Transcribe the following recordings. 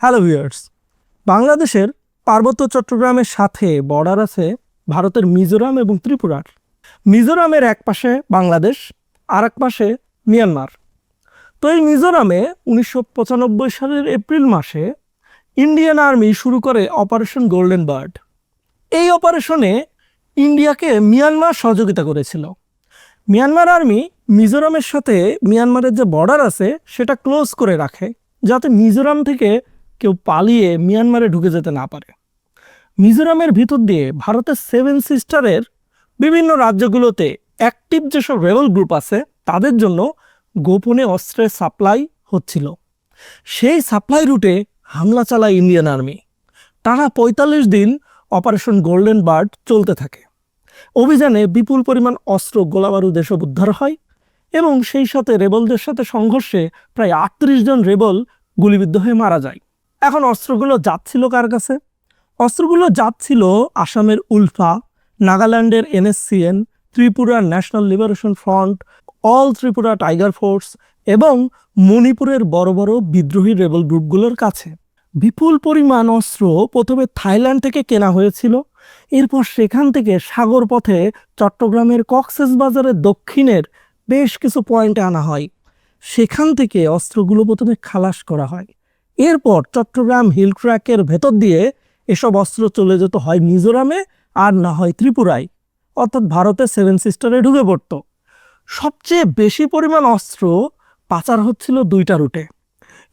Hello viewers বাংলাদেশের পার্বত্য চট্টগ্রামের সাথে বর্ডার আছে ভারতের মিজোরাম এবং ত্রিপুরার। মিজোরামের এক পাশে বাংলাদেশ আর এক পাশে মিয়ানমার। তো এই মিজোরামে উনিশশো পঁচানব্বই সালের এপ্রিল মাসে ইন্ডিয়ান আর্মি শুরু করে অপারেশন গোল্ডেন বার্ড এই অপারেশনে ইন্ডিয়াকে মিয়ানমার সহযোগিতা করেছিল। মিয়ানমার আর্মি মিজোরামের সাথে মিয়ানমারের যে বর্ডার আছে সেটা ক্লোজ করে রাখে, যাতে মিজোরাম থেকে কেউ পালিয়ে মিয়ানমারে ঢুকে যেতে না পারে। মিজোরামের ভিতর দিয়ে ভারতের সেভেন সিস্টারের বিভিন্ন রাজ্যগুলোতে অ্যাক্টিভ যেসব রেবল গ্রুপ আছে, তাদের জন্য গোপনে অস্ত্রের সাপ্লাই হচ্ছিল। সেই সাপ্লাই রুটে হামলা চালায় ইন্ডিয়ান আর্মি। টানা পঁয়তাল্লিশ দিন অপারেশন গোল্ডেন বার্ড চলতে থাকে। অভিযানে বিপুল পরিমাণ অস্ত্র, গোলাবারুদ এসব উদ্ধার হয় এবং সেই সাথে রেবলদের সাথে সংঘর্ষে প্রায় আটত্রিশ জন রেবল গুলিবিদ্ধ হয়ে মারা যায়। এখন অস্ত্রগুলো যাচ্ছিল কার কাছে? অস্ত্রগুলো যাচ্ছিল আসামের উলফা, নাগাল্যান্ডের এনএসসিএন ত্রিপুরার National Liberation Front, All Tripura Tiger Force এবং মণিপুরের বড় বড় বিদ্রোহী রেবল গ্রুপগুলোর কাছে। বিপুল পরিমাণ অস্ত্র প্রথমে থাইল্যান্ড থেকে কেনা হয়েছিল। এরপর সেখান থেকে সাগর পথে চট্টগ্রামের কক্সেস বাজারের দক্ষিণের বেশ কিছু পয়েন্টে আনা হয়। সেখান থেকে অস্ত্রগুলো প্রথমে খালাস করা হয়। এরপর চট্টগ্রাম হিল ট্র্যাকের ভেতর দিয়ে এসব অস্ত্র চলে যেত হয় মিজোরামে আর না হয় ত্রিপুরায়। অর্থাৎ ভারতের সেভেন সিস্টারে ঢুকে পড়ত। সবচেয়ে বেশি পরিমাণ অস্ত্র পাচার হচ্ছিল দুইটা রুটে।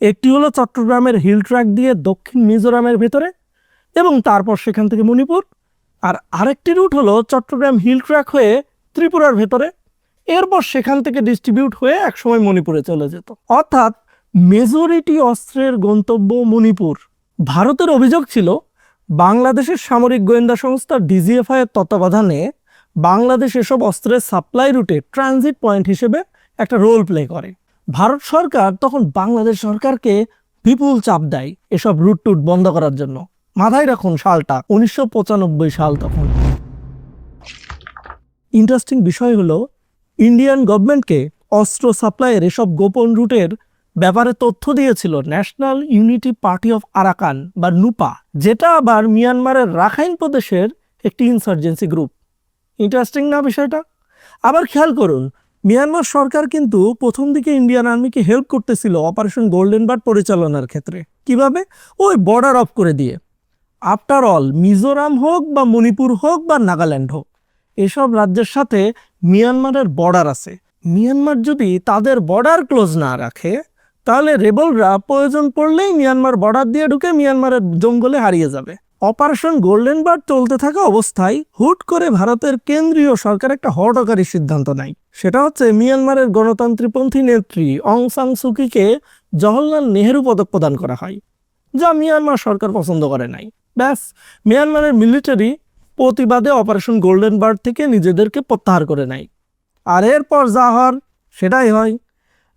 একটি হলো চট্টগ্রামের হিল ট্র্যাক দিয়ে দক্ষিণ মিজোরামের ভেতরে এবং তারপর সেখান থেকে মণিপুর। আর আরেকটি রুট হলো চট্টগ্রাম হিল ট্র্যাক হয়ে ত্রিপুরার ভেতরে। এরপর সেখান থেকে ডিস্ট্রিবিউট হয়ে একসময় মণিপুরে চলে যেত। অর্থাৎ মেজরিটি অস্ত্রের গন্তব্য মণিপুর। ভারতের অভিযোগ ছিল, বাংলাদেশের সামরিক গোয়েন্দা সংস্থা ডিজিএফআই এর তত্ত্বাবধানে বাংলাদেশ এসব অস্ত্রের সাপ্লাই রুটে ট্রানজিট পয়েন্ট হিসেবে একটা রোল প্লে করে। ভারত সরকার তখন বাংলাদেশ সরকারকে বিপুল চাপ দেয় এসব রুট টুট বন্ধ করার জন্য। মাথায় রাখুন সালটা, উনিশশো পঁচানব্বই সাল তখন। ইন্টারেস্টিং বিষয় হলো, ইন্ডিয়ান গভর্নমেন্টকে অস্ত্র সাপ্লাইয়ের এসব গোপন রুটের ব্যাপারে তথ্য দিয়েছিল National Unity Party of Arakan বা নুপা, যেটা আবার মিয়ানমারের রাখাইন প্রদেশের একটি ইনসার্জেন্সি গ্রুপ ইন্টারেস্টিং না বিষয়টা? আবার খেয়াল করুন, মিয়ানমার সরকার কিন্তু প্রথম দিকে ইন্ডিয়ান আর্মিকে হেল্প করতেছিল অপারেশন গোল্ডেন বার্ড পরিচালনার ক্ষেত্রে। কীভাবে? ওই বর্ডার অফ করে দিয়ে। আফটার অল মিজোরাম হোক বা মণিপুর হোক বা নাগাল্যান্ড হোক, এসব রাজ্যের সাথে মিয়ানমারের বর্ডার আছে। মিয়ানমার যদি তাদের বর্ডার ক্লোজ না রাখে তাহলে রেবলরা প্রয়োজন পড়লেই মিয়ানমার বর্ডার দিয়ে ঢুকে মিয়ানমারের জঙ্গলে হারিয়ে যাবে। অপারেশন গোল্ডেন বার্ড চলতে থাকা অবস্থায় হুট করে ভারতের কেন্দ্রীয় সরকার একটা হটকারী সিদ্ধান্ত নেয়। সেটা হচ্ছে মিয়ানমারের গণতন্ত্রীপন্থী নেত্রী অং সাং সুকিকে জওহরলাল নেহেরু পদক প্রদান করা হয়, যা মিয়ানমার সরকার পছন্দ করে নাই। ব্যাস, মিয়ানমারের মিলিটারি প্রতিবাদে অপারেশন গোল্ডেন বার্ড থেকে নিজেদেরকে প্রত্যাহার করে নেয়। আর এরপর যা হওয়ার সেটাই হয়।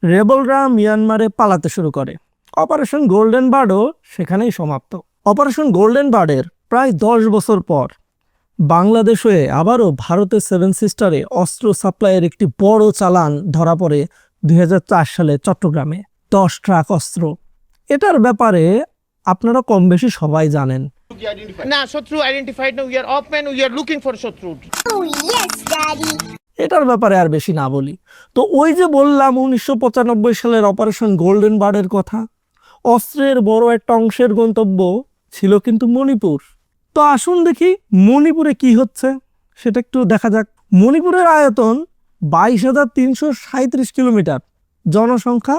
রেবলরা মিয়ানমারে পালাতে শুরু করে। অপারেশন গোল্ডেন বার্ডও সেখানেই সমাপ্ত। অপারেশন গোল্ডেন বার্ডের প্রায় দশ বছর পর বাংলাদেশ হয়ে আবারও ভারতের সেভেন সিস্টারে অস্ত্র সাপ্লাইয়ের একটি বড় চালান ধরা পড়ে দুই হাজার চার সালে চট্টগ্রামে। দশ ট্রাক অস্ত্র। এটার ব্যাপারে আপনারা কম বেশি সবাই জানেন। Shotru identified. Now we are off and we are looking for এটার ব্যাপারে আর বেশি না বলি। তো ওই যে বললাম উনিশশো পঁচানব্বই সালের অপারেশন গোল্ডেন বার্ডের কথা, অস্ত্রের বড় একটা অংশের গন্তব্য ছিল কিন্তু মণিপুর। তো আসুন দেখি মণিপুরে কি হচ্ছে, সেটা একটু দেখা যাক। মণিপুরের আয়তন বাইশ হাজার তিনশো সাঁত্রিশ কিলোমিটার, জনসংখ্যা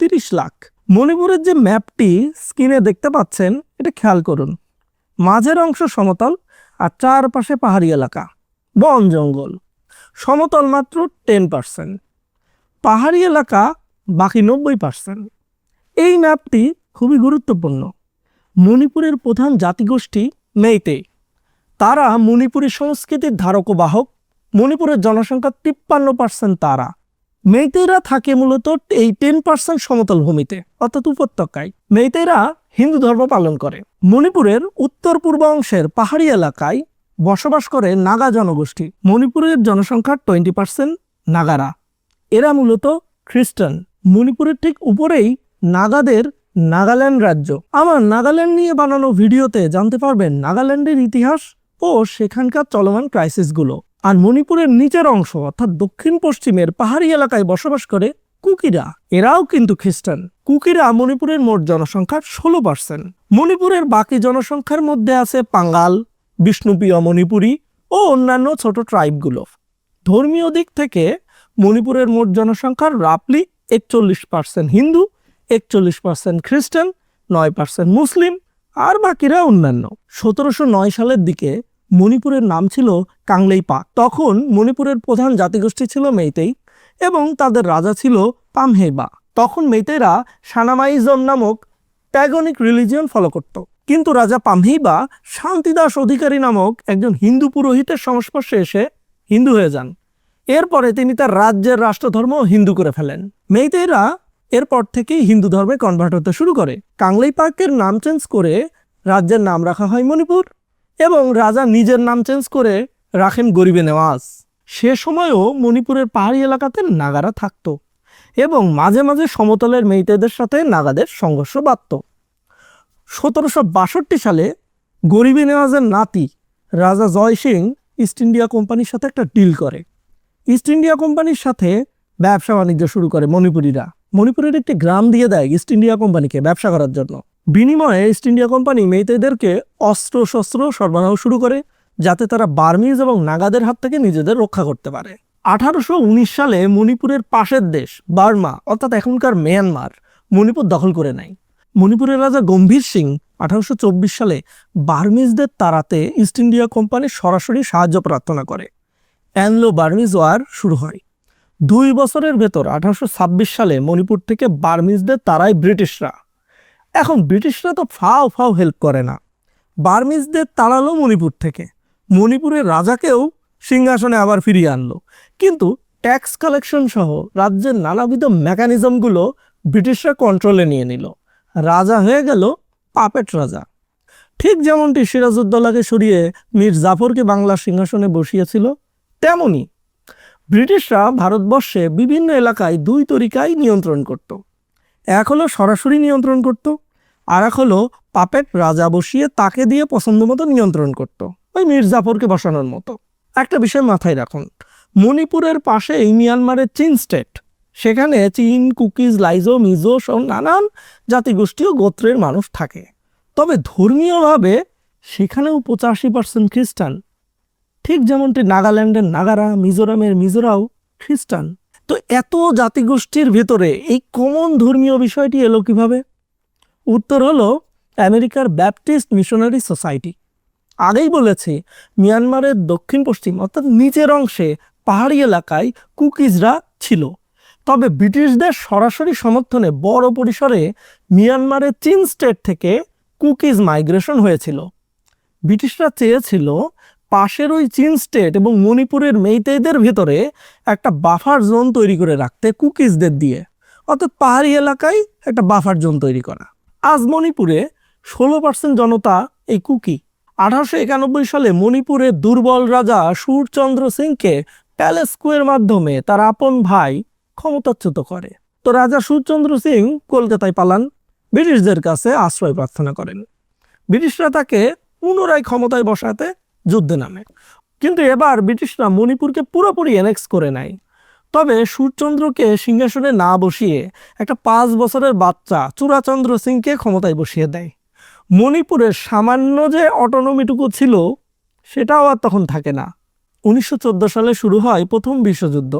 তিরিশ লাখ। মণিপুরের যে ম্যাপটি স্ক্রিনে দেখতে পাচ্ছেন, এটা খেয়াল করুন। মাঝের অংশ সমতল আর চারপাশে পাহাড়ি এলাকা, বন জঙ্গল। সমতল মাত্র টেন পার্সেন্ট পাহাড়ি এলাকা বাকি নব্বই পার্সেন্ট এই ম্যাপটি খুবই গুরুত্বপূর্ণ। মণিপুরের প্রধান জাতিগোষ্ঠী মেইতে। তারা মণিপুরী সংস্কৃতির ধারক বাহক। মণিপুরের জনসংখ্যা তিপ্পান্ন পার্সেন্ট তারা। মেইতেরা থাকে মূলত এই টেন পার্সেন্ট সমতল ভূমিতে, অর্থাৎ উপত্যকায়। মেইতেরা হিন্দু ধর্ম পালন করে। মণিপুরের উত্তর পূর্ব অংশের পাহাড়ি এলাকায় বসবাস করে নাগা জনগোষ্ঠী। মণিপুরের জনসংখ্যা টোয়েন্টি পার্সেন্ট নাগারা। এরা মূলত খ্রিস্টান। মণিপুরের ঠিক উপরেই নাগাদের নাগাল্যান্ড রাজ্য। আমার নাগাল্যান্ড নিয়ে বানানো ভিডিওতে জানতে পারবেন নাগাল্যান্ডের ইতিহাস ও সেখানকার চলমান ক্রাইসিসগুলো আর মণিপুরের নিচের অংশ, অর্থাৎ দক্ষিণ পশ্চিমের পাহাড়ি এলাকায় বসবাস করে কুকিরা। এরাও কিন্তু খ্রিস্টান। কুকিরা মণিপুরের মোট জনসংখ্যার ষোলো পার্সেন্ট। মণিপুরের বাকি জনসংখ্যার মধ্যে আছে পাঙ্গাল বিষ্ণুপ্রিয় মণিপুরী ও অন্যান্য ছোট ট্রাইবগুলো। ধর্মীয় দিক থেকে মণিপুরের মোট জনসংখ্যার রাপলি একচল্লিশ পার্সেন্ট হিন্দু, একচল্লিশ পার্সেন্ট খ্রিস্টান, নয় পার্সেন্ট মুসলিম আর বাকিরা অন্যান্য। সতেরোশো নয় সালের দিকে মণিপুরের নাম ছিল কাংলেইপা তখন মণিপুরের প্রধান জাতিগোষ্ঠী ছিল মেইতেই এবং তাদের রাজা ছিল পামহেবা তখন মেইতেরা সানামাইজম নামক ট্যাগনিক রিলিজিয়ন ফলো করত। কিন্তু রাজা পামহেইবা শান্তিদাস অধিকারী নামক একজন হিন্দু পুরোহিতের সংস্পর্শে এসে হিন্দু হয়ে যান। এরপরে তিনি তার রাজ্যের রাষ্ট্রধর্ম হিন্দু করে ফেলেন। মেইতেরা এরপর থেকেই হিন্দু ধর্মে কনভার্ট হতে শুরু করে। কাংলাই পার্কের নাম চেঞ্জ করে রাজ্যের নাম রাখা হয় মণিপুর এবং রাজা নিজের নাম চেঞ্জ করে রাখেন গরিবে নেওয়াজ। সে সময়ও মণিপুরের পাহাড়ি এলাকাতে নাগারা থাকতো এবং মাঝে মাঝে সমতলের মেইতেদের সাথে নাগাদের সংঘর্ষ বাড়ত সতেরোশো বাষট্টি সালে গরিবী নেওয়াজের নাতি রাজা জয় সিং ইস্ট ইন্ডিয়া কোম্পানির সাথে একটা ডিল করে। ইস্ট ইন্ডিয়া কোম্পানির সাথে ব্যবসা বাণিজ্য শুরু করে মণিপুরীরা। মণিপুরের একটি গ্রাম দিয়ে দেয় ইস্ট ইন্ডিয়া কোম্পানিকে ব্যবসা করার জন্য। বিনিময়ে ইস্ট ইন্ডিয়া কোম্পানি মেইতেদেরকে অস্ত্র শস্ত্র সরবরাহ শুরু করে, যাতে তারা বার্মিজ এবং নাগাদের হাত থেকে নিজেদের রক্ষা করতে পারে। আঠারোশো উনিশ সালে মণিপুরের পাশের দেশ বার্মা, অর্থাৎ এখনকার মিয়ানমার, মণিপুর দখল করে নেয়। মণিপুরের রাজা গম্ভীর সিং আঠারোশো চব্বিশ সালে বার্মিজদের তাড়াতে ইস্ট ইন্ডিয়া কোম্পানি সরাসরি সাহায্য প্রার্থনা করে। অ্যানলো বার্মিজ ওয়ার শুরু হয়। দুই বছরের ভেতর আঠারোশো ছাব্বিশ সালে মণিপুর থেকে বার্মিজদের তারাই ব্রিটিশরা। এখন ব্রিটিশরা তো ফাও ফাও হেল্প করে না। বার্মিজদের তাড়ালো মণিপুর থেকে। মণিপুরের রাজাকেও সিংহাসনে আবার ফিরিয়ে আনলো। কিন্তু ট্যাক্স কালেকশন সহ রাজ্যের নানাবিধ মেকানিজমগুলো ব্রিটিশরা কন্ট্রোলে নিয়ে নিল। রাজা হয়ে গেল পাপেট রাজা। ঠিক যেমনটি সিরাজউদ্দৌলাকে সরিয়ে মীর জাফরকে বাংলার সিংহাসনে বসিয়েছিল, তেমনি ব্রিটিশরা ভারতবর্ষে বিভিন্ন এলাকায় দুই তরিকায় নিয়ন্ত্রণ করত। এক হলো সরাসরি নিয়ন্ত্রণ করত, আর এক হলো পাপেট রাজা বসিয়ে তাকে দিয়ে পছন্দ মতো নিয়ন্ত্রণ করত, ওই মীর জাফরকে বসানোর মতো। একটা বিষয় মাথায় রাখুন, মণিপুরের পাশে মিয়ানমারের চীন স্টেট সেখানে চীন, কুকিজ, লাইজো, মিজো সব নানান জাতিগোষ্ঠী ও গোত্রের মানুষ থাকে। তবে ধর্মীয়ভাবে সেখানেও পঁচাশি পার্সেন্ট খ্রিস্টান। ঠিক যেমনটি নাগাল্যান্ডের নাগারা, মিজোরামের মিজোরাও খ্রিস্টান। তো এত জাতিগোষ্ঠীর ভেতরে এই কমন ধর্মীয় বিষয়টি এলো কীভাবে? উত্তর হলো আমেরিকার ব্যাপটিস্ট মিশনারি সোসাইটি আগেই বলেছি, মিয়ানমারের দক্ষিণ পশ্চিম অর্থাৎ নিচের অংশে পাহাড়ি এলাকায় কুকিজরা ছিল। তবে ব্রিটিশদের সরাসরি সমর্থনে বড় পরিসরে মিয়ানমারের চীন স্টেট থেকে কুকিজ মাইগ্রেশন হয়েছিল। ব্রিটিশরা চেয়েছিল পাশের ওই চীন স্টেট এবং মণিপুরের মেইতেদের ভেতরে একটা বাফার জোন তৈরি করে রাখতে কুকিজদের দিয়ে। অর্থাৎ পাহাড়ি এলাকায় একটা বাফার জোন তৈরি করা। আজ মণিপুরে ষোলো পার্সেন্ট জনতা এই কুকি। আঠারোশো একানব্বই সালে মণিপুরের দুর্বল রাজা সুরচন্দ্র সিংকে প্যালেস্কুয়ের মাধ্যমে তার আপন ভাই ক্ষমতাচ্যুত করে। তো রাজা সুরচন্দ্র সিং কলকাতায় পালান। ব্রিটিশদের কাছে আশ্রয় প্রার্থনা করেন। ব্রিটিশরা তাকে পুনরায় ক্ষমতায় বসাতে যুদ্ধে নামে। কিন্তু এবার ব্রিটিশরা মণিপুরকে পুরোপুরি অ্যানেক্স করে নেয়। তবে সূর্যচন্দ্রকে সিংহাসনে না বসিয়ে একটা পাঁচ বছরের বাচ্চা চূড়াচন্দ্র সিংকে ক্ষমতায় বসিয়ে দেয়। মণিপুরের সামান্য যে অটোনমিটুকু ছিল, সেটাও আর তখন থাকে না। উনিশশো চোদ্দ সালে শুরু হয় প্রথম বিশ্বযুদ্ধ।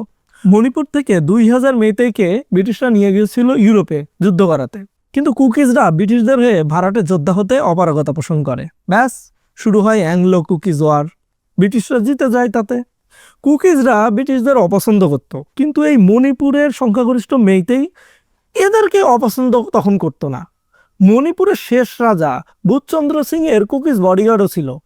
মণিপুর থেকে দুই হাজার মেতেকে ব্রিটিশরা নিয়ে গিয়েছিল ইউরোপে যুদ্ধ করাতে। কিন্তু কুকিজরা ব্রিটিশদের হয়ে ভাড়াটে যোদ্ধা হতে অপারগতা পোষণ করে। ব্যাস, শুরু হয় অ্যাংলো কুকিজ ওয়ার। ব্রিটিশরা জিতে যায় তাতে। কুকিজরা ব্রিটিশদের অপছন্দ করত। কিন্তু এই মণিপুরের সংখ্যাগরিষ্ঠ মেয়েতেই এদেরকে অপছন্দ তখন করতো না। মণিপুরের শেষ রাজা বুধচন্দ্র সিং এর কুকিজ বডিগার্ডও ছিল।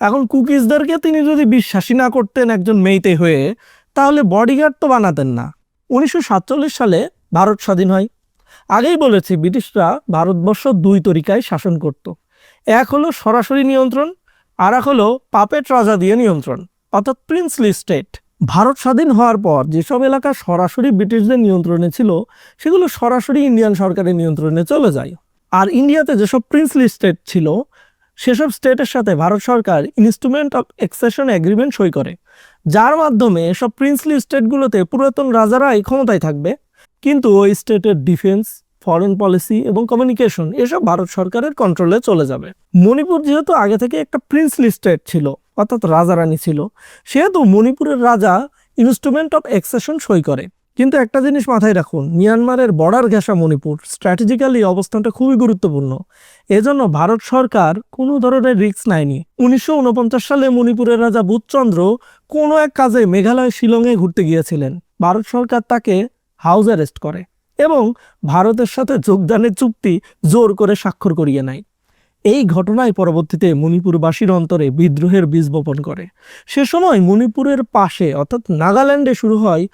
এখন কুকিজদেরকে তিনি যদি বিশ্বাসী না করতেন একজন মেয়েতে হয়ে তাহলে বডিগার্ড তো বানাতেন না। উনিশশো সাতচল্লিশ সালে ভারত স্বাধীন হয়। আগেই বলেছি, ব্রিটিশরা ভারতবর্ষ দুই তরিকায় শাসন করত। এক হলো সরাসরি নিয়ন্ত্রণ, আর এক হলো পাপেট রাজা দিয়ে নিয়ন্ত্রণ, অর্থাৎ প্রিন্সলি স্টেট ভারত স্বাধীন হওয়ার পর যেসব এলাকা সরাসরি ব্রিটিশদের নিয়ন্ত্রণে ছিল, সেগুলো সরাসরি ইন্ডিয়ান সরকারের নিয়ন্ত্রণে চলে যায়। আর ইন্ডিয়াতে যেসব প্রিন্সলি স্টেট ছিল সেসব স্টেটের সাথে ভারত সরকার ইনস্ট্রুমেন্ট অফ এক্সেশন এগ্রিমেন্ট সই করে, যার মাধ্যমে এসব প্রিন্সলি স্টেটগুলোতে পুরাতন রাজারাই ক্ষমতায় থাকবে। কিন্তু ওই স্টেটের ডিফেন্স ফরেন পলিসি এবং কমিউনিকেশন এসব ভারত সরকারের কন্ট্রোলে চলে যাবে। মণিপুর যেহেতু আগে থেকে একটা প্রিন্সলি স্টেট ছিল, অর্থাৎ রাজারানী ছিল, সেহেতু মণিপুরের রাজা ইনস্ট্রুমেন্ট অফ এক্সেশন সই করে। কিন্তু একটা জিনিস মাথায় রাখুন, মিয়ানমারের বর্ডার ঘেঁষা মণিপুর স্ট্র্যাটেজিক্যালি অবস্থানটা খুবই গুরুত্বপূর্ণ। এজন্য ভারত সরকার কোনো ধরনের রিস্ক নেয়নি। উনিশশো উনপঞ্চাশ সালে মণিপুরের রাজা বুধচন্দ্র কোনো এক কাজে মেঘালয় শিলংয়ে ঘুরতে গিয়েছিলেন। ভারত সরকার তাকে হাউস অ্যারেস্ট করে এবং ভারতের সাথে যোগদানের চুক্তি জোর করে স্বাক্ষর করিয়ে নেয়। এই ঘটনায় পরবর্তীতে মণিপুরবাসীর অন্তরে বিদ্রোহের বীজ বপন করে। সে সময় মণিপুরের পাশে, অর্থাৎ নাগাল্যান্ডে শুরু হয়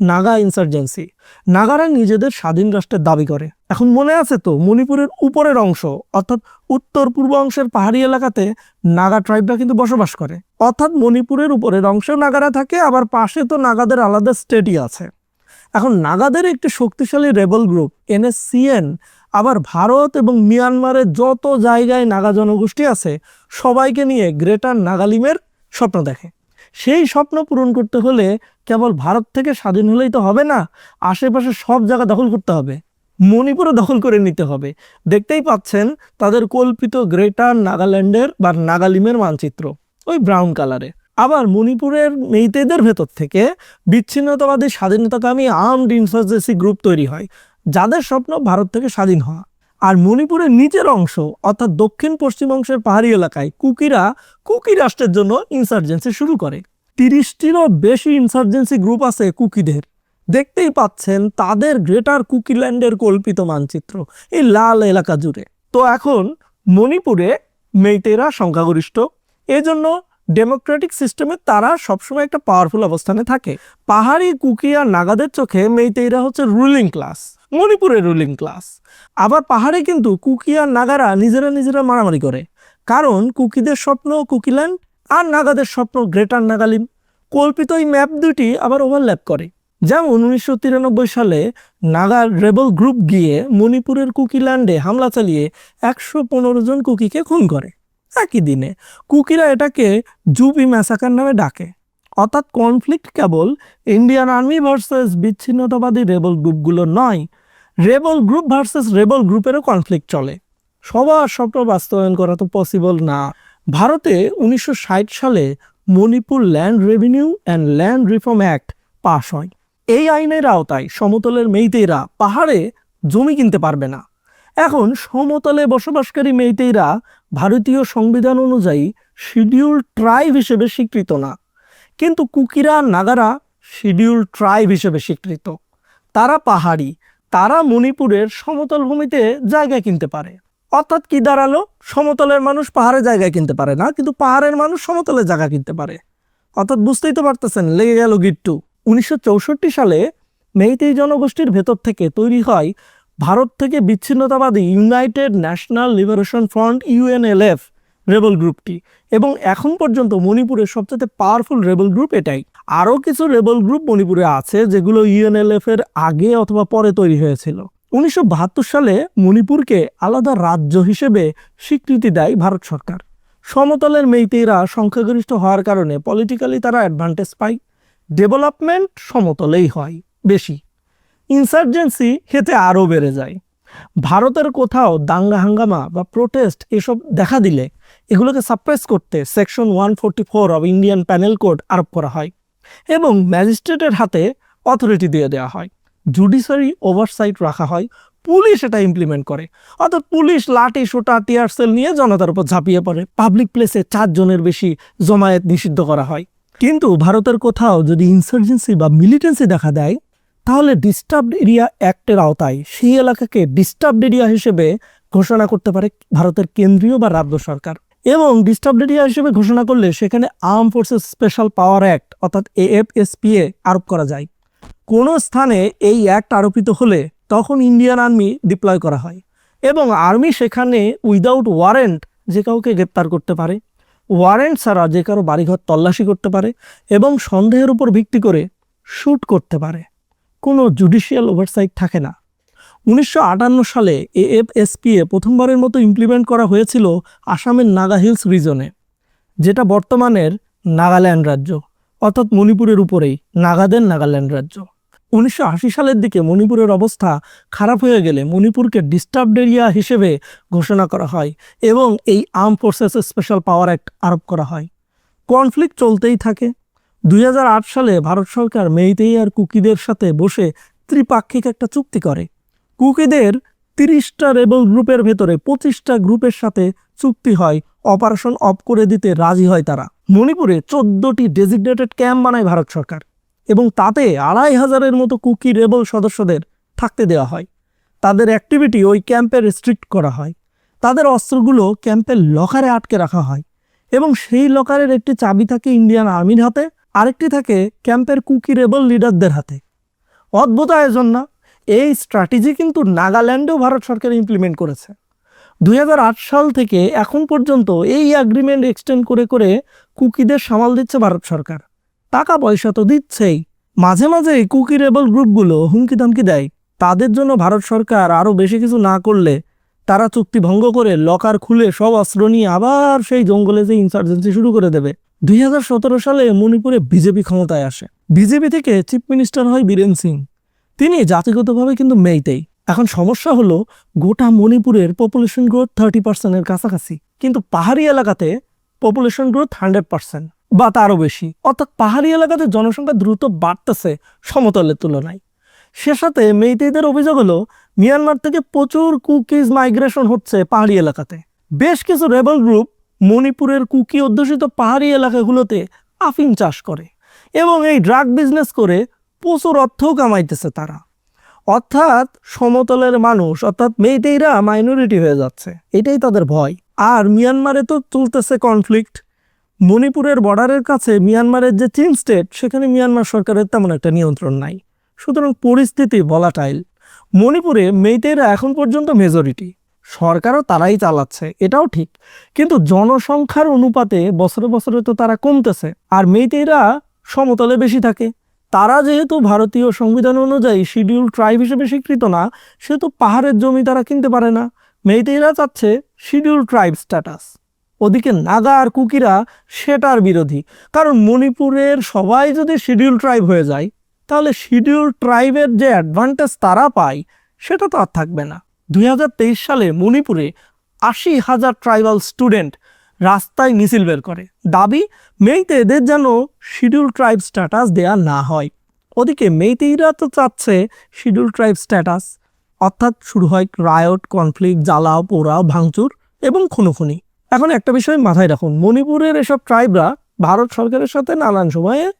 নাগা ইনসার্জেন্সি। নাগারা নিজেদের স্বাধীন রাষ্ট্রের দাবি করে। এখন মনে আছে তো, মণিপুরের উপরের অংশ, অর্থাৎ উত্তর পূর্ব অংশের পাহাড়ি এলাকাতে নাগা ট্রাইবরা কিন্তু বসবাস করে। অর্থাৎ মণিপুরের উপরের অংশেও নাগারা থাকে, আবার পাশে তো নাগাদের আলাদা স্টেটই আছে। এখন নাগাদের একটি শক্তিশালী রেবল গ্রুপ, এনএসসিএন, আবার ভারত এবং মিয়ানমারের যত জায়গায় নাগা জনগোষ্ঠী আছে, সবাইকে নিয়ে গ্রেটার নাগালিমের স্বপ্ন দেখে। সেই স্বপ্ন পূরণ করতে হলে কেবল ভারত থেকে স্বাধীন হলেই তো হবে না, আশেপাশে সব জায়গা দখল করতে হবে। মণিপুরে দখল করে নিতে হবে। দেখতেই পাচ্ছেন তাদের কল্পিত গ্রেটার নাগাল্যান্ডের বা নাগালিমের মানচিত্র, ওই ব্রাউন কালারে। আবার মণিপুরের মেইতেদের ভেতর থেকে বিচ্ছিন্নতাবাদী স্বাধীনতাকামী আর্মড ইনসার্জেন্সি গ্রুপ তৈরি হয়, যাদের স্বপ্ন ভারত থেকে স্বাধীন হওয়া। আর মণিপুরের নিচের অংশ, অর্থাৎ দক্ষিণ পশ্চিম অংশের পাহাড়ি এলাকায় কুকিরা কুকি রাষ্ট্রের জন্য ইনসার্জেন্সি শুরু করে। তিরিশটিরও বেশি ইনসার্জেন্সি গ্রুপ আছে কুকিদের। দেখতেই পাচ্ছেন তাদের গ্রেটার কুকিল্যান্ডের কল্পিত মানচিত্র, এই লাল এলাকা জুড়ে। তো এখন মণিপুরে মেইতেরা সংখ্যাগরিষ্ঠ, এজন্য ডেমোক্রেটিক সিস্টেমে তারা সবসময় একটা পাওয়ারফুল অবস্থানে থাকে। পাহাড়ি কুকি আর নাগাদের চোখে মেইতেইরা হচ্ছে রুলিং ক্লাস মণিপুরের রুলিং ক্লাস আবার পাহাড়ে কিন্তু কুকি আর নাগারা নিজেরা নিজেরা মারামারি করে। কারণ কুকিদের স্বপ্ন কুকিল্যান্ড আর নাগাদের স্বপ্ন গ্রেটার নাগালিম কল্পিত এই ম্যাপ দুটি আবার ওভারল্যাপ করে। যেমন উনিশশো তিরানব্বই সালে নাগার রেবল গ্রুপ গিয়ে মণিপুরের কুকিল্যান্ডে হামলা চালিয়ে একশো পনেরো জন কুকিকে খুন করে। একই দিনে কুকিরা এটাকে জুবি ম্যাসাকার নামে ডাকে। অর্থাৎ কনফ্লিক্ট কেবল ইন্ডিয়ান আর্মি ভার্সেস বিচ্ছিন্নতাবাদী রেবল গ্রুপগুলো নয় রেবল গ্রুপ ভার্সেস রেবল গ্রুপেরও কনফ্লিক্ট চলে। সবার স্বপ্ন বাস্তবায়ন করা তো পসিবল না। ভারতে উনিশশো ষাট সালে Manipur Land Revenue and Land Reform Act পাশ হয়। এই আইনের আওতায় সমতলের মেইতেইরা পাহাড়ে জমি কিনতে পারবে না। এখন সমতলে বসবাসকারী মেইতেইরা ভারতীয় সংবিধান অনুযায়ী শিডিউল ট্রাইব হিসেবে স্বীকৃত না। কিন্তু কুকিরা নাগারা শিডিউল ট্রাইব হিসেবে স্বীকৃত। তারা পাহাড়ি তারা মণিপুরের সমতল ভূমিতে জায়গা কিনতে পারে। অর্থাৎ কি দাঁড়াল? সমতলের মানুষ পাহাড়ে জায়গায় কিনতে পারে না, কিন্তু পাহাড়ের মানুষ সমতলে জায়গা কিনতে পারে। অর্থাৎ বুঝতেই তো পারতেছেন, লেগে গেল গিট্টু। উনিশশো চৌষট্টি সালে মেইতেই জনগোষ্ঠীর ভেতর থেকে তৈরি হয় ভারত থেকে বিচ্ছিন্নতাবাদী United National Liberation Front, UNLF rebel গ্রুপটি। এবং এখন পর্যন্ত মণিপুরের সবচেয়ে পাওয়ারফুল রেবল গ্রুপ এটাই। আরও কিছু রেবল গ্রুপ মণিপুরে আছে যেগুলো ইউএনএলএফ এর আগে অথবা পরে তৈরি হয়েছিল। উনিশশো বাহাত্তর সালে মণিপুরকে আলাদা রাজ্য হিসেবে স্বীকৃতি দেয় ভারত সরকার। সমতলের মেইতেইরা সংখ্যাগরিষ্ঠ হওয়ার কারণে পলিটিক্যালি তারা অ্যাডভান্টেজ পায়। ডেভেলপমেন্ট সমতলেই হয়, বেশি। ইনসার্জেন্সি হেতে আরও বেড়ে যায়। ভারতের কোথাও দাঙ্গা হাঙ্গামা বা প্রোটেস্ট এসব দেখা দিলে এগুলোকে সাপ্রেস করতে section one forty four of Indian Penal Code আরোপ করা হয়। এবং ম্যাজিস্ট্রেটের হাতে অথরিটি দিয়ে দেওয়া হয়। জুডিশিয়ারি ওভারসাইট রাখা হয়, পুলিশ এটা ইমপ্লিমেন্ট করে। অর্থাৎ পুলিশ লাঠি, সোটা টিয়ার সেল নিয়ে জনতার উপর ঝাঁপিয়ে পড়ে। পাবলিক প্লেসে চারজনের বেশি জমায়েত নিষিদ্ধ করা হয়। কিন্তু ভারতের কোথাও যদি ইনসার্জেন্সি বা মিলিটেন্সি দেখা দেয়, তাহলে ডিস্টার্বড এরিয়া অ্যাক্টের আওতায় সেই এলাকাকে ডিস্টার্বড এরিয়া হিসেবে ঘোষণা করতে পারে ভারতের কেন্দ্রীয় বা রাজ্য সরকার। এবং ডিস্টার্বড এরিয়া হিসেবে ঘোষণা করলে সেখানে Arm Forces Special Power Act অর্থাৎ এএফএসপিএ আরোপ করা যায়। কোনো স্থানে এই অ্যাক্ট আরোপিত হলে তখন ইন্ডিয়ান আর্মি ডিপ্লয় করা হয় এবং আর্মি সেখানে উইদাউট ওয়ারেন্ট যে কাউকে গ্রেপ্তার করতে পারে। ওয়ারেন্ট ছাড়া যে কারও বাড়িঘর তল্লাশি করতে পারে এবং সন্দেহের উপর ভিত্তি করে শ্যুট করতে পারে। কোনো জুডিশিয়াল ওভারসাইট থাকে না। উনিশশো আটান্ন সালে এএফএসপিএ প্রথমবারের মতো ইমপ্লিমেন্ট করা হয়েছিল আসামের নাগা হিলস রিজনে যেটা বর্তমানের নাগাল্যান্ড রাজ্য, অর্থাৎ মণিপুরের উপরেই, নাগাদের নাগাল্যান্ড রাজ্য। উনিশশো আশি সালের দিকে মণিপুরের অবস্থা খারাপ হয়ে গেলে মণিপুরকে ডিস্টার্বড এরিয়া হিসেবে ঘোষণা করা হয় এবং এই Arm Forces Special Power Act আরোপ করা হয়। কনফ্লিক্ট চলতেই থাকে। দুই হাজার আট সালে ভারত সরকার মেইতেই আর কুকিদের সাথে বসে ত্রিপাক্ষিক একটা চুক্তি করে। কুকিদের তিরিশটা রেবল গ্রুপের ভেতরে পঁচিশটা গ্রুপের সাথে চুক্তি হয় অপারেশন অফ করে দিতে রাজি হয় তারা। মণিপুরে চোদ্দটি ডেজিগনেটেড ক্যাম্প বানায় ভারত সরকার এবং তাতে আড়াই হাজারের মতো কুকি রেবল সদস্যদের থাকতে দেওয়া হয়। তাদের অ্যাক্টিভিটি ওই ক্যাম্পে রেস্ট্রিক্ট করা হয়। তাদের অস্ত্রগুলো ক্যাম্পের লকারে আটকে রাখা হয় এবং সেই লকারের একটি চাবি থাকে ইন্ডিয়ান আর্মির হাতে, আরেকটি থাকে ক্যাম্পের কুকি রেবল লিডারদের হাতে। অদ্ভুত আয়োজন না? এই স্ট্র্যাটেজি কিন্তু নাগাল্যান্ডেও ভারত সরকার ইমপ্লিমেন্ট করেছে। দুই হাজার আট সাল থেকে এখন পর্যন্ত এই অ্যাগ্রিমেন্ট এক্সটেন্ড করে করে কুকিদের সামাল দিচ্ছে ভারত সরকার। টাকা পয়সা তো দিচ্ছেই। মাঝে মাঝে কুকি রেবল গ্রুপগুলো হুমকি দামকি দেয়। তাদের জন্য ভারত সরকার আরও বেশি কিছু না করলে তারা চুক্তি ভঙ্গ করে লকার খুলে সব অস্ত্র নিয়ে আবার সেই জঙ্গলে যে ইনসার্জেন্সি শুরু করে দেবে। দুই হাজার সতেরো সালে মণিপুরে বিজেপি ক্ষমতায় আসে। বিজেপি থেকে চিফ মিনিস্টার হয় বীরেন সিং। তিনি জাতিগতভাবে কিন্তু মেইতেই এখন সমস্যা হলো, গোটা মণিপুরের পপুলেশন গ্রোথ থার্টি পার্সেন্টের কাছাকাছি। কিন্তু পাহাড়ি এলাকাতে পপুলেশন গ্রোথ হান্ড্রেড পার্সেন্ট বা তারও বেশি। অর্থাৎ পাহাড়ি এলাকাতে জনসংখ্যা দ্রুত বাড়তেছে সমতলের তুলনায়। সে সাথে মেইতেইদের অভিযোগ হলো, মিয়ানমার থেকে প্রচুর কুকিজ মাইগ্রেশন হচ্ছে পাহাড়ি এলাকাতে। বেশ কিছু রেবল গ্রুপ মণিপুরের কুকি অধ্যুষিত পাহাড়ি এলাকাগুলোতে আফিম চাষ করে। এবং এই ড্রাগ বিজনেস করে প্রচুর অর্থও কামাইতেছে তারা। অর্থাৎ সমতলের মানুষ, অর্থাৎ মেয়েটেইরা মাইনরিটি হয়ে যাচ্ছে। এটাই তাদের ভয়। আর মিয়ানমারে তো চলতেছে কনফ্লিক্ট মণিপুরের বর্ডারের কাছে মিয়ানমারের যে চীন স্টেট সেখানে মিয়ানমার সরকারের তেমন একটা নিয়ন্ত্রণ নাই। সুতরাং পরিস্থিতি ভলাটাইল মণিপুরে মেইতেরা এখন পর্যন্ত মেজরিটি সরকারও তারাই চালাচ্ছে, এটাও ঠিক। কিন্তু জনসংখ্যার অনুপাতে বছরে বছরে তো তারা কমতেছে। আর মেইতেরা সমতলে বেশি থাকে। তারা যেহেতু ভারতীয় সংবিধান অনুযায়ী শিডিউল ট্রাইব হিসেবে স্বীকৃত না, সেহেতু পাহাড়ের জমি তারা কিনতে পারে না। মেইতেইরা চাচ্ছে শিডিউল ট্রাইব স্ট্যাটাস। ওদিকে নাগা আর কুকিরা সেটার বিরোধী। কারণ মণিপুরের সবাই যদি শিডিউল ট্রাইব হয়ে যায়, তাহলে শিডিউল ট্রাইবের যে অ্যাডভান্টেজ তারা পায়, সেটা তো আর থাকবে না। দুই হাজার তেইশ সালে মণিপুরে আশি হাজার ট্রাইবাল স্টুডেন্ট রাস্তায় মিছিল বের করে। দাবি, মেইতে এদের যেন শিডিউল ট্রাইব স্ট্যাটাস দেয়া না হয়। ওদিকে মেইতেইরা তো চাচ্ছে শিডিউল ট্রাইব স্ট্যাটাস। অর্থাৎ শুরু হয় রায়ট, কনফ্লিক্ট, জ্বালাও, পোড়াও, ভাঙচুর এবং খুনোখুনি। এখন একটা বিষয় মাথায় রাখুন, মণিপুরের এসব ট্রাইবরা ভারত সরকারের সাথে নানান সময়ে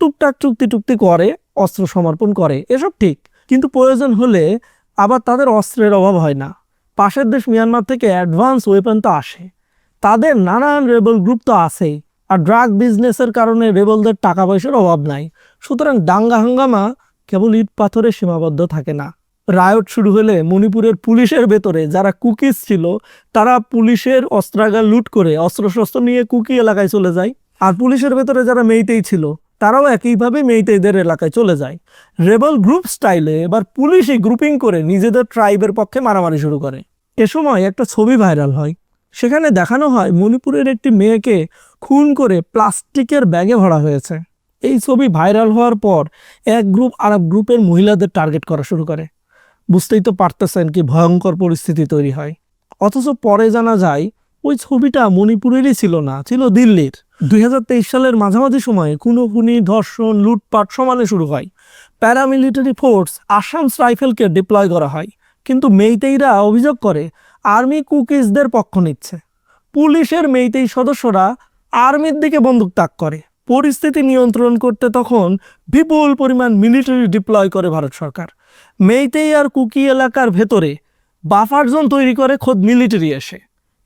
টুকটাক চুক্তি টুক্তি করে, অস্ত্র সমর্পণ করে, এসব ঠিক। কিন্তু প্রয়োজন হলে আবার তাদের অস্ত্রের অভাব হয় না। পাশের দেশ মিয়ানমার থেকে অ্যাডভান্স ওয়েপন তো আসে। তাদের নানান রেবল গ্রুপ তো আছেই, আর ড্রাগ বিজনেসের কারণে রেবলদের টাকা পয়সার অভাব নাই। সুতরাং দাঙ্গা হাঙ্গামা কেবল ইট পাথরে সীমাবদ্ধ থাকে না। রায়ট শুরু হলে মণিপুরের পুলিশের ভেতরে যারা কুকিজ ছিল, তারা পুলিশের অস্ত্রাগার লুট করে অস্ত্রশস্ত্র নিয়ে কুকি এলাকায় চলে যায়। আর পুলিশের ভেতরে যারা মেইতেই ছিল, তারাও একইভাবে মেইতেইদের এলাকায় চলে যায়। রেবল গ্রুপ স্টাইলে এবার পুলিশই গ্রুপিং করে নিজেদের ট্রাইবের পক্ষে মারামারি শুরু করে। এ সময় একটা ছবি ভাইরাল হয়। সেখানে দেখানো হয় মণিপুরের একটি মেয়েকে খুন করে প্লাস্টিকের ব্যাগে ভরা হয়েছে। এই ছবি ভাইরাল হওয়ার পর এক গ্রুপ আরব গ্রুপের মহিলাদের টার্গেট করা শুরু করে। বুঝতেই তো পারতেছেন কি ভয়ঙ্কর পরিস্থিতি তৈরি হয়। অথচ পরে জানা যায়, ওই ছবিটা মণিপুরেরই ছিল না, ছিল দিল্লির। দুই হাজার তেইশ সালের মাঝামাঝি সময়ে খুনোখুনি, ধর্ষণ, লুটপাট সমানে শুরু হয়। প্যারামিলিটারি ফোর্স আসামস রাইফেলকে ডিপ্লয় করা হয়। কিন্তু মেইতেইরা অভিযোগ করে আর্মি কুকিজদের পক্ষ নিচ্ছে। পুলিশের মেইতেই সদস্যরা আর্মির দিকে বন্দুক তাক করে। পরিস্থিতি নিয়ন্ত্রণ করতে তখন বিপুল পরিমাণ মিলিটারি ডিপ্লয় করে ভারত সরকার। মেইতেই আর কুকি এলাকার ভেতরে বাফার জোন তৈরি করে, খোদ মিলিটারি এসে।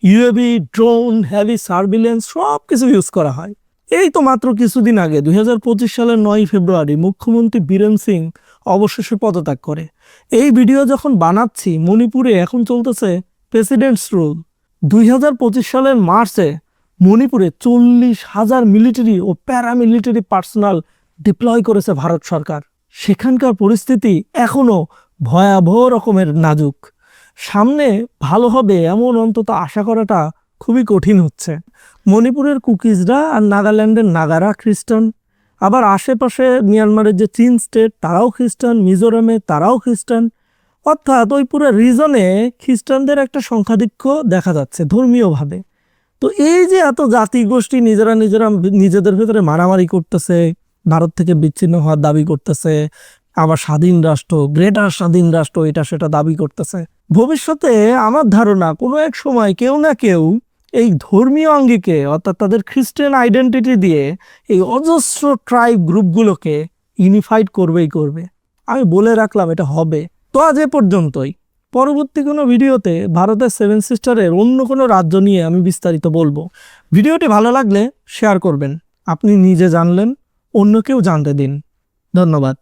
ইউএবি ড্রোন হ্যাভি সার্ভিলেন্স সব কিছু ইউজ করা হয়। এই তো মাত্র কিছুদিন আগে, দুই হাজার পঁচিশ সালের নয় ফেব্রুয়ারি, মুখ্যমন্ত্রী বীরেন সিং অবশেষে পদত্যাগ করে। এই ভিডিও যখন বানাচ্ছি, মণিপুরে এখন চলতেছে প্রেসিডেন্টস রুল। দুই হাজার পঁচিশ সালের মার্চে মণিপুরে চল্লিশ হাজার মিলিটারি ও প্যারামিলিটারি পার্সোনাল ডিপ্লয় করেছে ভারত সরকার। সেখানকার পরিস্থিতি এখনও ভয়াবহ রকমের নাজুক। সামনে ভালো হবে এমন অন্তত আশা করাটা খুবই কঠিন হচ্ছে। মণিপুরের কুকিজরা আর নাগাল্যান্ডের নাগারা খ্রিস্টান। আবার আশেপাশে মিয়ানমারের যে চীন স্টেট, তারাও খ্রিস্টান। মিজোরামে তারাও খ্রিস্টান। অর্থাৎ ওই পুরো রিজনে খ্রিস্টানদের একটা সংখ্যাধিক্য দেখা যাচ্ছে ধর্মীয়ভাবে। তো এই যে এত জাতি গোষ্ঠী নিজেরা নিজেরা নিজেদের ভেতরে মারামারি করতেছে, ভারত থেকে বিচ্ছিন্ন হওয়ার দাবি করতেছে, আবার স্বাধীন রাষ্ট্র, গ্রেটার স্বাধীন রাষ্ট্র এটা সেটা দাবি করতেছে। ভবিষ্যতে আমার ধারণা কোনো এক সময় কেউ না কেউ এই ধর্মীয় অঙ্গিকে, অর্থাৎ তাদের খ্রিস্টান আইডেন্টিটি দিয়ে এই অজস্র ট্রাইব গ্রুপগুলোকে ইউনিফাইড করবেই করবে। আমি বলে রাখলাম এটা হবে। তো আজ এ পর্যন্তই। পরবর্তী কোনো ভিডিওতে ভারতের সেভেন সিস্টারের অন্য কোনো রাজ্য নিয়ে আমি বিস্তারিত বলব। ভিডিওটি ভালো লাগলে শেয়ার করবেন। আপনি নিজে জানলেন, অন্য কেউ জানতে দিন। ধন্যবাদ।